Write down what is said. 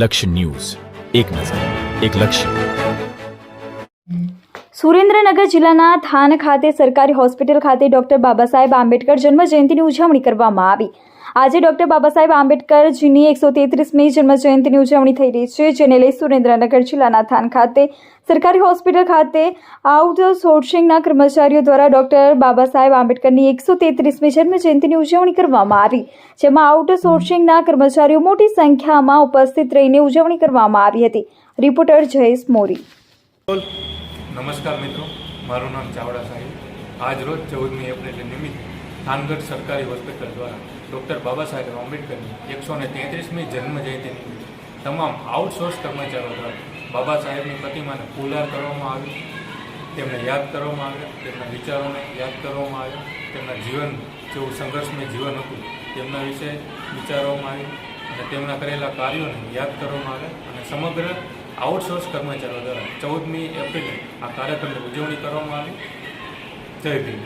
લક્ષ્ય ન્યૂઝ. એક નજર, એક લક્ષ્ય. સુરેન્દ્રનગર જિલ્લાના થાન ખાતે સરકારી હોસ્પિટલ ખાતે ડોક્ટર બાબા સાહેબ આંબેડકર જન્મ જયંતિની ઉજવણી કરવામાં આવી. આજે ડોક્ટર બાબા સાહેબ આંબેડકરજીની એકસો તેત્રીસમી જન્મ જયંતિની ઉજવણી થઈ રહી છે, જેને લઈ સુરેન્દ્રનગર જિલ્લાના થાન ખાતે, સરકારી હોસ્પિટલ ખાતે આઉટ સોર્સિંગના કર્મચારીઓ દ્વારા ડોક્ટર બાબા સાહેબ આંબેડકરની એકસો તેત્રીસમી જન્મ જયંતિની ઉજવણી કરવામાં આવી, જેમાં આઉટ સોર્સિંગના કર્મચારીઓ મોટી સંખ્યામાં ઉપસ્થિત રહીને ઉજવણી કરવામાં આવી હતી. રિપોર્ટર જયેશ મોરી. નમસ્કાર મિત્રો, મારું નામ ચાવડા સાહેબ. આજ રોજ ચૌદમી એપ્રિલે નિમિત્તે થાનગઢ સરકારી હોસ્પિટલ દ્વારા ડૉક્ટર બાબા સાહેબ આંબેડકરની એકસો ને તેત્રીસમી જન્મ જયંતિ નિમિત્તે તમામ આઉટસોર્સ કર્મચારીઓ દ્વારા બાબા સાહેબની પ્રતિમાને ફૂલહાર કરવામાં આવી તેમને યાદ કરવામાં આવ્યા. તેમના વિચારોને યાદ કરવામાં આવ્યા. તેમના જીવન જેવું સંઘર્ષમય જીવન હતું તેમના વિશે વિચારવામાં આવ્યું. અને તેમના કરેલા કાર્યોને યાદ કરવામાં આવ્યા. અને સમગ્ર આઉટસોર્સ કર્મચારીઓ દ્વારા ચૌદમી એપ્રિલે આ કાર્યક્રમની ઉજવણી કરવામાં આવી. જય ભીમ.